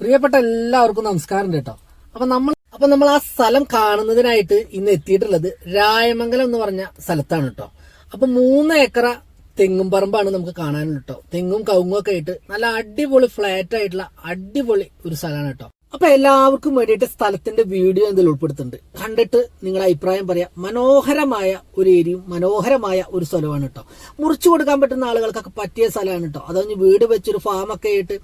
പ്രിയപ്പെട്ട എല്ലാവർക്കും നമസ്കാരം കേട്ടോ. അപ്പൊ നമ്മൾ അപ്പൊ നമ്മൾ ആ സ്ഥലം കാണുന്നതിനായിട്ട് ഇന്ന് എത്തിയിട്ടുള്ളത് രായമംഗലം എന്ന് പറഞ്ഞ സ്ഥലത്താണ് കേട്ടോ. അപ്പൊ മൂന്ന് ഏക്കറ തെങ്ങും പറമ്പാണ് നമുക്ക് കാണാനുള്ളത് കേട്ടോ. തെങ്ങും കവുങ്ങും ഒക്കെ ആയിട്ട് നല്ല അടിപൊളി ഫ്ലാറ്റ് ആയിട്ടുള്ള അടിപൊളി ഒരു സ്ഥലമാണ് കേട്ടോ. അപ്പൊ എല്ലാവർക്കും വേണ്ടിയിട്ട് സ്ഥലത്തിന്റെ വീഡിയോ എന്തെങ്കിലും ഉൾപ്പെടുത്തുന്നുണ്ട്. കണ്ടിട്ട് നിങ്ങളുടെ അഭിപ്രായം പറയാം. മനോഹരമായ ഒരു ഏരിയയും മനോഹരമായ ഒരു സ്ഥലമാണ് കേട്ടോ മുറിച്ചു കൊടുക്കാൻ പറ്റുന്ന ആളുകൾക്കൊക്കെ പറ്റിയ സ്ഥലമാണ് കേട്ടോ അതൊന്ന് വീട് വെച്ചൊരു ഫാമൊക്കെ ആയിട്ട്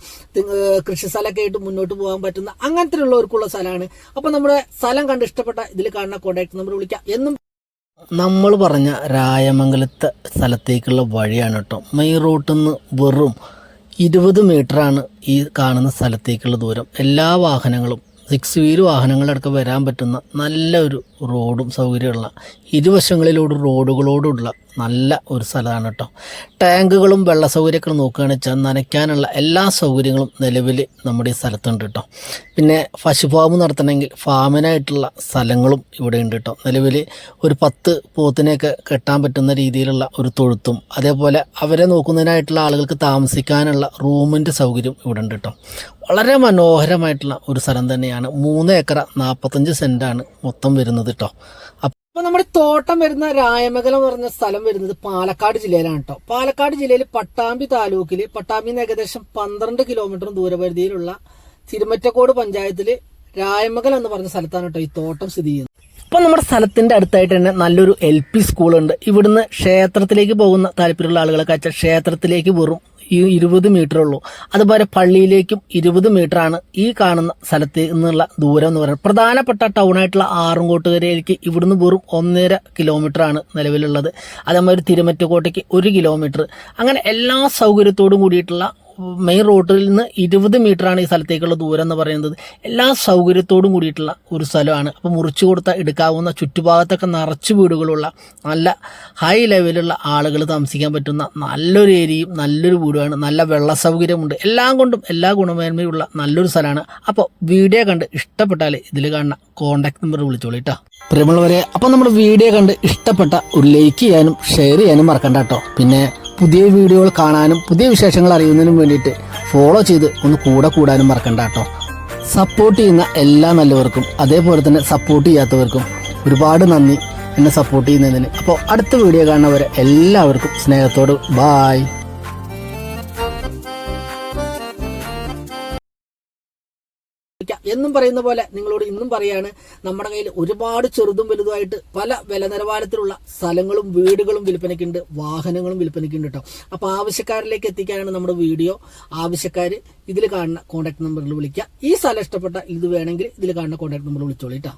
കൃഷി സ്ഥലമൊക്കെ ആയിട്ട് മുന്നോട്ട് പോകാൻ പറ്റുന്ന അങ്ങനത്തെ ഉള്ളവർക്കുള്ള സ്ഥലമാണ്. അപ്പൊ നമ്മുടെ സ്ഥലം കണ്ട് ഇഷ്ടപ്പെട്ട ഇതിൽ കാണുന്ന കോൺടാക്ട് നമ്പർ വിളിക്കാം. എന്നും നമ്മൾ പറഞ്ഞ രായമംഗലത്തെ സ്ഥലത്തേക്കുള്ള വഴിയാണ് കേട്ടോ മെയിൻ റോട്ടിൽ നിന്ന് വെറും ഇരുപത് മീറ്ററാണ് ഈ കാണുന്ന സ്ഥലത്തേക്കുള്ള ദൂരം. എല്ലാ വാഹനങ്ങളും സിക്സ് വീൽ വാഹനങ്ങളടക്കം വരാൻ പറ്റുന്ന നല്ലൊരു റോഡും സൗകര്യമുള്ള ഇരുവശങ്ങളിലൂടെ റോഡുകളോടുള്ള നല്ല ഒരു സ്ഥലമാണ് കേട്ടോ. ടാങ്കുകളും വെള്ള സൗകര്യമൊക്കെ നോക്കുകയാണെന്ന് വെച്ചാൽ നനയ്ക്കാനുള്ള എല്ലാ സൗകര്യങ്ങളും നിലവിൽ നമ്മുടെ ഈ സ്ഥലത്തുണ്ട് കേട്ടോ. പിന്നെ പശു ഫാം നടത്തണമെങ്കിൽ ഫാമിനായിട്ടുള്ള സ്ഥലങ്ങളും ഇവിടെ ഉണ്ട് കേട്ടോ. നിലവിൽ ഒരു പത്ത് പോത്തിനെയൊക്കെ കെട്ടാൻ പറ്റുന്ന രീതിയിലുള്ള ഒരു തൊഴുത്തും അതേപോലെ അവരെ നോക്കുന്നതിനായിട്ടുള്ള ആളുകൾക്ക് താമസിക്കാനുള്ള റൂമിന്റെ സൗകര്യം ഇവിടെ ഉണ്ട് കേട്ടോ. വളരെ മനോഹരമായിട്ടുള്ള ഒരു സ്ഥലം തന്നെയാണ്. മൂന്ന് ഏക്കറ നാൽപ്പത്തഞ്ച് സെന്റാണ് മൊത്തം വരുന്നത്. കേട്ടോ അപ്പൊ നമ്മുടെ തോട്ടം വരുന്ന രായമംഗലം പറഞ്ഞ സ്ഥലം വരുന്നത് പാലക്കാട് ജില്ലയിലാണ് കേട്ടോ പാലക്കാട് ജില്ലയിൽ പട്ടാമ്പി താലൂക്കിൽ പട്ടാമ്പി നിന്ന് ഏകദേശം പന്ത്രണ്ട് കിലോമീറ്റർ ദൂരപരിധിയിലുള്ള തിരുമറ്റക്കോട് പഞ്ചായത്തിൽ രായമംഗലം എന്ന് പറഞ്ഞ സ്ഥലത്താണ് കേട്ടോ ഈ തോട്ടം സ്ഥിതി ചെയ്യുന്നത്. ഇപ്പൊ നമ്മുടെ സ്ഥലത്തിന്റെ അടുത്തായിട്ട് തന്നെ നല്ലൊരു എൽ പി സ്കൂളുണ്ട്. ഇവിടുന്ന് ക്ഷേത്രത്തിലേക്ക് പോകുന്ന താല്പര്യമുള്ള ആളുകളൊക്കെ വെച്ചാൽ ക്ഷേത്രത്തിലേക്ക് വെറും ഈ ഇരുപത് മീറ്റർ ഉള്ളൂ. അതുപോലെ പള്ളിയിലേക്കും ഇരുപത് മീറ്റർ ആണ് ഈ കാണുന്ന സ്ഥലത്ത് നിന്നുള്ള ദൂരം എന്ന് പറയുന്നത്. പ്രധാനപ്പെട്ട ടൗൺ ആയിട്ടുള്ള ആറുംകോട്ടുകരയിലേക്ക് ഇവിടുന്ന് വെറും ഒന്നര കിലോമീറ്റർ ആണ് നിലവിലുള്ളത്. അതേമാതിരി തിരുമറ്റക്കോട്ടയ്ക്ക് ഒരു കിലോമീറ്റർ അങ്ങനെ എല്ലാ സൗകര്യത്തോടും കൂടിയിട്ടുള്ള മെയിൻ റോഡിൽ നിന്ന് ഇരുപത് ആണ് ഈ സ്ഥലത്തേക്കുള്ള ദൂരം എന്ന് പറയുന്നത്. എല്ലാ സൗകര്യത്തോടും കൂടിയിട്ടുള്ള ഒരു സ്ഥലമാണ്. അപ്പോൾ മുറിച്ചു കൊടുത്ത എടുക്കാവുന്ന ചുറ്റുഭാഗത്തൊക്കെ നിറച്ച് വീടുകളുള്ള നല്ല ഹൈ ലെവലുള്ള ആളുകൾ താമസിക്കാൻ പറ്റുന്ന നല്ലൊരു ഏരിയയും നല്ലൊരു വീടുമാണ്. നല്ല വെള്ള സൗകര്യമുണ്ട്. എല്ലാം കൊണ്ടും എല്ലാ ഗുണമേന്മയുള്ള നല്ലൊരു സ്ഥലമാണ്. അപ്പോൾ വീഡിയോ കണ്ട് ഇഷ്ടപ്പെട്ടാൽ ഇതിൽ കാണുന്ന കോൺടാക്ട് നമ്പർ വിളിച്ചോളൂ കേട്ടോ പ്രിയമുള്ളവരെ അപ്പോൾ നമ്മുടെ വീഡിയോ കണ്ട് ഇഷ്ടപ്പെട്ട ഒരു ലൈക്ക് ചെയ്യാനും ഷെയർ ചെയ്യാനും മറക്കണ്ട കേട്ടോ പിന്നെ പുതിയ വീഡിയോകൾ കാണാനും പുതിയ വിശേഷങ്ങൾ അറിയുന്നതിനും വേണ്ടിയിട്ട് ഫോളോ ചെയ്ത് ഒന്ന് കൂടെ കൂടാനും മറക്കണ്ട കേട്ടോ. സപ്പോർട്ട് ചെയ്യുന്ന എല്ലാ നല്ലവർക്കും അതേപോലെ തന്നെ സപ്പോർട്ട് ചെയ്യാത്തവർക്കും ഒരുപാട് നന്ദി എന്നെ സപ്പോർട്ട് ചെയ്യുന്നതിന്. അപ്പോൾ അടുത്ത വീഡിയോ കാണുന്നവരെ എല്ലാവർക്കും സ്നേഹത്തോട് ബായ് എന്നും പറയുന്ന പോലെ നിങ്ങളോട് ഇന്നും പറയാണ് നമ്മുടെ കയ്യിൽ ഒരുപാട് ചെറുതും വലുതുമായിട്ട് പല വില നിലവാരത്തിലുള്ള സ്ഥലങ്ങളും വീടുകളും വിൽപ്പനയ്ക്കുണ്ട് വാഹനങ്ങളും വിൽപ്പനയ്ക്കുണ്ട് കേട്ടോ അപ്പോൾ ആവശ്യക്കാരിലേക്ക് എത്തിക്കാനാണ് നമ്മുടെ വീഡിയോ. ആവശ്യക്കാർ ഇതിൽ കാണുന്ന കോൺടാക്ട് നമ്പറിൽ വിളിക്കുക. ഈ സ്ഥലം ഇഷ്ടപ്പെട്ട ഇത് വേണമെങ്കിൽ ഇതിൽ കാണുന്ന കോൺടാക്ട് നമ്പർ വിളിച്ചോളൂ കേട്ടോ